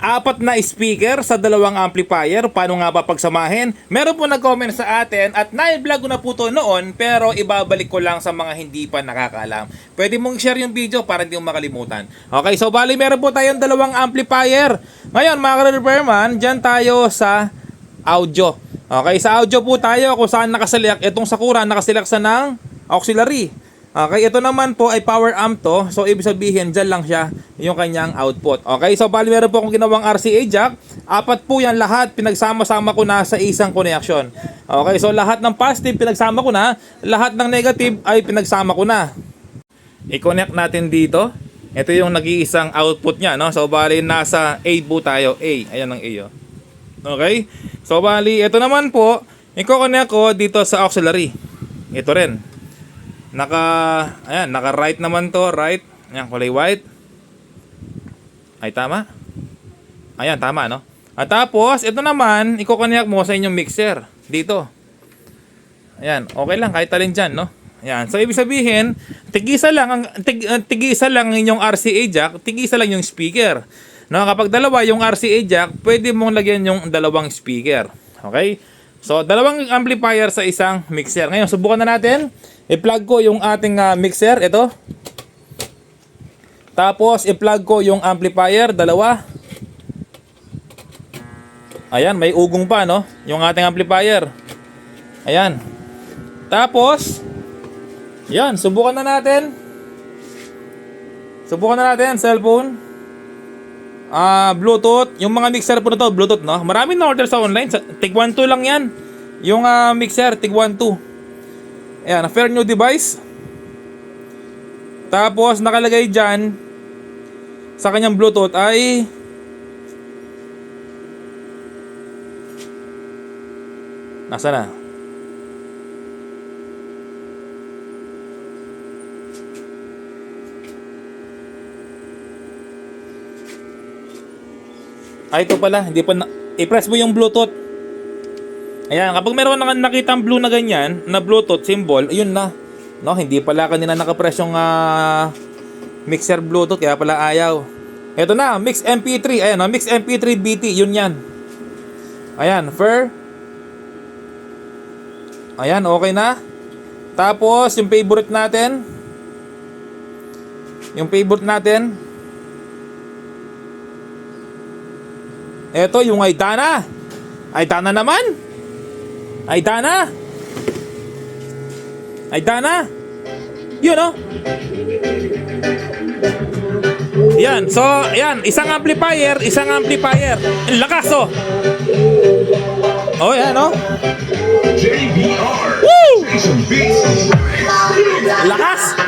apat na speaker sa dalawang amplifier. Paano nga ba pagsamahin? Meron po nag-comment sa atin at na-vlog na po to noon pero ibabalik ko lang sa mga hindi pa nakakaalam. Pwede mong share yung video para hindi mo makalimutan. Okay, so bali meron po tayong dalawang amplifier. Ngayon mga repairman, dyan tayo sa audio. Okay, sa audio po tayo kung saan nakaselect. Itong Sakura nakaselect sa ng auxiliary. Okay, ito naman po ay power amp to. So, ibig sabihin, dyan lang siya yung kanyang output. Okay, so bali meron po akong ginawang RCA jack. Apat po yan lahat. Pinagsama-sama ko na sa isang connection. Okay, so lahat ng positive pinagsama ko na. Lahat ng negative ay pinagsama ko na. I-connect natin dito. Ito yung nag-iisang output niya, no? So, bali nasa A po tayo. A. Ayan ang A, oh. Okay? So, bali, ito naman po, i-connect ko dito sa auxiliary. Ito rin. Naka, ayan, naka right naman to, right. Ayan, kulay white. Ay, tama? Ayan, tama, no? At tapos, ito naman, i-connect mo sa inyong mixer. Dito. Ayan, okay lang, kahit alin dyan, no? Ayan, so ibig sabihin, tigisa lang, ang, tig, uh, tigisa lang ang inyong RCA jack, tigisa lang yung speaker. No, kapag dalawa yung RCA jack, pwede mong lagyan yung dalawang speaker. Okay? So, dalawang amplifier sa isang mixer. Ngayon, subukan na natin. I-plug ko yung ating ah, mixer. Ito. Tapos, i-plug ko yung amplifier. Dalawa. Ayan, may ugong pa, no? Yung ating amplifier. Ayan. Tapos, yan, subukan na natin. Subukan na natin, cellphone. Ah, Bluetooth. Yung mga mixer po na to, Bluetooth, no? Marami na order sa online. Sa, tig 1 2 lang yan. Yung ah, mixer, tig 1 2. Ayan, fair new device. Tapos, nakalagay dyan, sa kanyang Bluetooth ay Nasa na? Ay, ito pala. Hindi pa na... I-press mo yung Bluetooth. Ayan, kapag meron ka nakita ang blue na ganyan, na Bluetooth symbol, ayun na. No, hindi pala kanina nakapress yung ah, mixer Bluetooth, kaya pala ayaw. Ito na, Mix MP3. Ayan, oh, Mix MP3 BT, yun yan. Ayan, Fur. Ayan, okay na. Tapos, yung favorite natin. Yung favorite natin. Eto yung Aitana. Aitana naman. Aitana. Aitana. Yun oh. Yan. So, yan. Isang amplifier. Isang amplifier. Ang lakas oh. Oh, yan oh. Woo! Lakas!